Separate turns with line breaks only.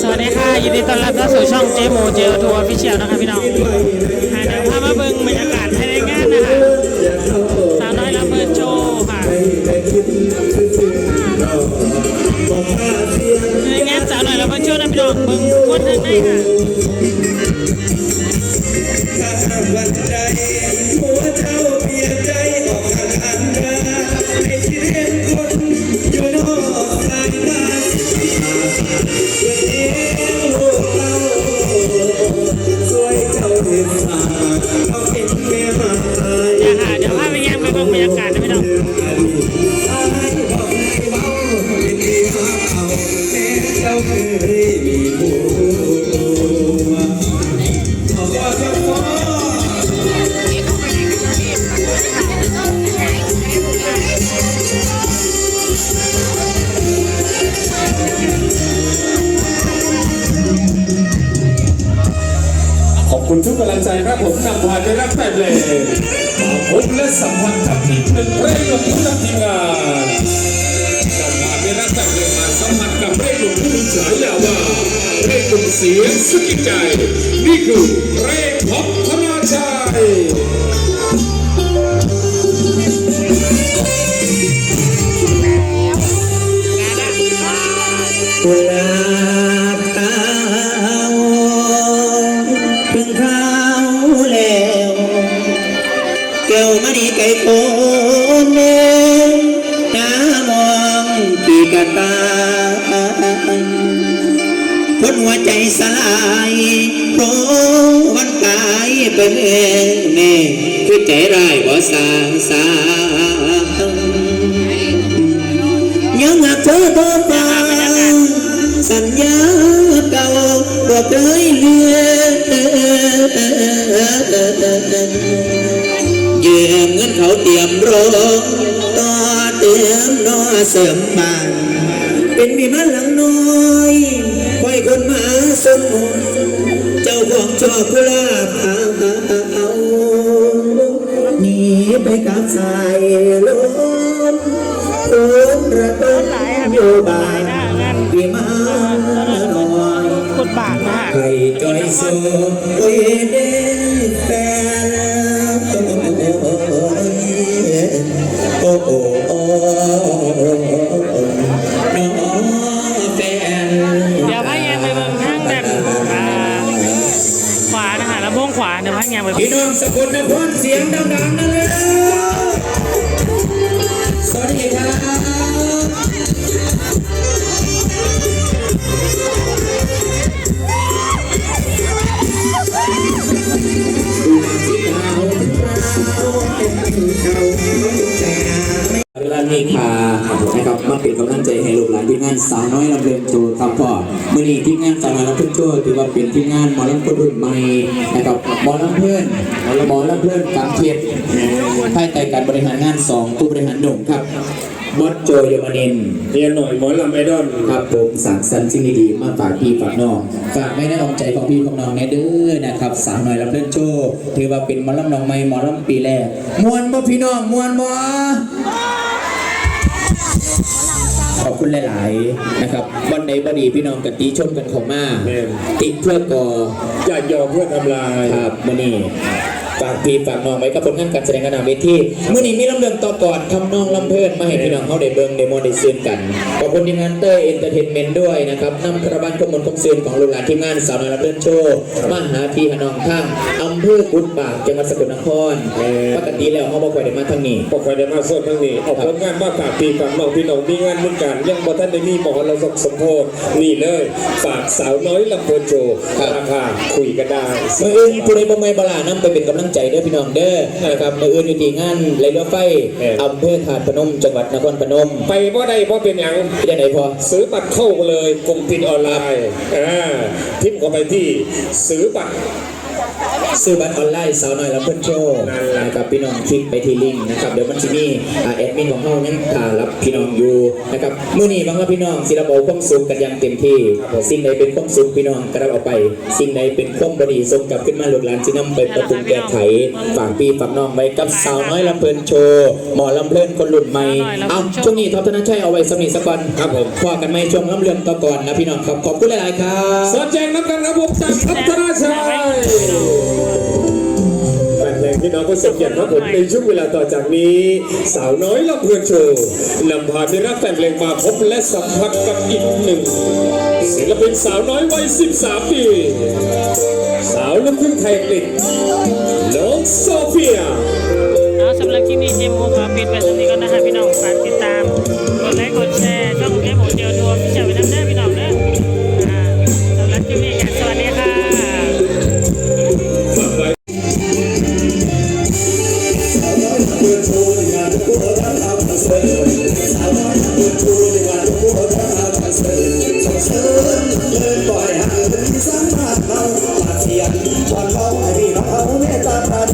สวัสดีค่ะยินดีต้อนรับเข้าสู่ช่องเจโมเจลทัวร์ฟิเชียลนะคะพี่น้องหาเดี๋ยวพามาเบิ่งบรรยากาศภายในงานนะคะสาวน้อยลำเพลินโชว์ค่ะในงานสาวน้อยลำเพลินโชว์นะพี่น้องเบิ่งคนทางในค่ะ
วันใจหัวเจ้าเปลี่ยนใจออกทางอัน คุ
ณทุกกำลังใจครับผมนำพาไปรักแฟนเลยมาพบและสัมพันธ์กับทีมหนึ่งเร่งลงทุกทีมงานนำพาไปรักแฟนเลยมาสัมผัสกับเร่งลงผู้มีฉายาว่าเร่งหลงเสียงสกิดใจ นี่คือเร่งพบธนาชัย
สลายเพรวันกายเป็นเองแน่คือใจร้ายบ่สางสางยังหักเธอต่อไปสัญญาเก่าบอกเคยเลือนยืมเงินเขาเตรียมรถต่อเติมนอเสริมบ้านเป็นมีมันหลังน้อย คอยคนมาสมุนเจ้าของชอบกุลาบเอาวหนีไปกับสายลมโอนระดมอยู่บ้านที่มาหน่อย
กดบาทนะคะ
ให้จอยสูโอ้ยเด้ นะ
คะลำโพงขวาเดี๋ยวพายังไปเบิ่
พี่
ง
น้องสกุลนครเสียงดังๆนั่นเลยสวัสดีครับ
เวลานี้ค่ะนะครับมาเป็นกำลังใจให้ลูกหลานที่งานสาวน้อยลำเลียงโชว์ครับพ่อ มื่อนี้ที่งานสาวน้อยลำเลียงโชว์ถือว่าเป็นที่งานหมอลำคนรุ่นใหม่นะครับหมอลำเพื่อนหมอลำเพื่อนกับเทียบภายใต้การบริหารงานสองผู้บริหารหนุ่มครับบอสโจยมนินทร์
เรียนหน่อยหมอลำไอดอล
ครับผมสั่งสรรค์สิ่งดีๆมาฝากพี่ฝากน้องฝากไม่ได้ออมใจของพี่ของน้องในเด้อนะครับสาวน้อยลำเลียงโชว์ถือว่าเป็นหมอลำน้องใหม่หมอลำปีแรกมวนบ่พี่น้องมวนบ่ ขอบคุณหลาย ๆ นะครับวันไหนบดีพี่น้องกันตีชนกันเของมาติดเพื่อก่อ
อย่ายอมเพื่อทำลาย
ครับมื่อนี้ ฝากพี่ฝากน้องไว้กับผลงานการแสดงกันหนาเวทีมื่อนี้มีลำเรื่องต่อก่อนทำนองลำเพลินมาให้พี่น้องเขาได้เบิ่งได้มองได้ซื่นกันขอบคุณทีมงานเต้ยเอนเตอร์เทนเมนต์ด้วยนะครับนำคาราบานขมลคมซื่นของลูกหลานทีมงานสาวน้อยลำเพลินโชว์มาหาพี่หาน้องข้างอำเภอกุดปากจังหวัดสกลนครปกติแล้วเขาบอกว่าได้มาทางนี้
พอคอยได้มาสดทั้งนี้ออกผลงานมาฝากพี่ฝากน้องพี่น้องมีงานเหมือนกันยังบ่ท่านได้มีหมอเราสมสมโพธนี่เลยฝากสาวน้อยลำเพลินโจราคาคุยกันได้
มื่ออื่นผู้ใดบ่ไม่บลานํไปเป็นกำลังใจเด้อพี่น้องเด้อนะครับมื่ออื่นอยู่ที่งานไหลเรือไฟอำเภอถาดพนมจังหวัดนครพนม
ไปบ่ได้บ่เป็นหยัง
พี่ได้ไหนพอ
ซื้อบัตรเข้ามาเลยกรมปิดออนไลน์อ่าทิมเข้าไปที่ซื้อบัตร
ซื้อบัตรออนไลน์สาวน้อยแล้วเพื่อนโชว์นะครับพี่น้องคลิกไปที่ลิงก์นะครับเดี๋ยวมันจะมีอ่าแอดมินของเขายังถ่ารับพี่น้องอยู่นะครับมื้อนี้บางว่าพี่น้องสิเราเอาความสุขกันอย่างเต็มที่ สิ่งใดเป็นความสุขพี่น้องกระเอาไป สิ่งใดเป็นความบดีส่งกลับขึ้นมาลูกหลานสินำไปปรับปรุงแก้ไขฝากปีฝากน้องไว้กับสาวน้อยลำเพลินโชว์หมอลำเพลินคนรุ่นใหม่เอาช่วงนี้ท็อปธนชัยเอาไว้สำนีสักวัน
ครับผม
พอกันไหมช่วงลำเรื่องต่อก่อนนะพี่น้องครับขอบคุณหลายๆครับ
สนใจน้ำกันครับผมจากพัฒนาชัยแฟ นเพลงที่น้องก็สมเกติครับผมในช่วงเวลาต่อจากนี้ สาวน้อยลำเพลินโชว์นำพาที่รักแฟนเพลงมาพบและสัมผัสกับอีกหนึ่งศิลปินสาวน้อยวัย 13 ปี สาวลูกครึ่งไทยอังกฤษน้องโซเฟีย
เอาสำหรับคลิปนี้เจมโมขอปิดไว้ตรงนี้ก่อนนะฮะพี่น้องฝากติดตามกดไลค์กด มา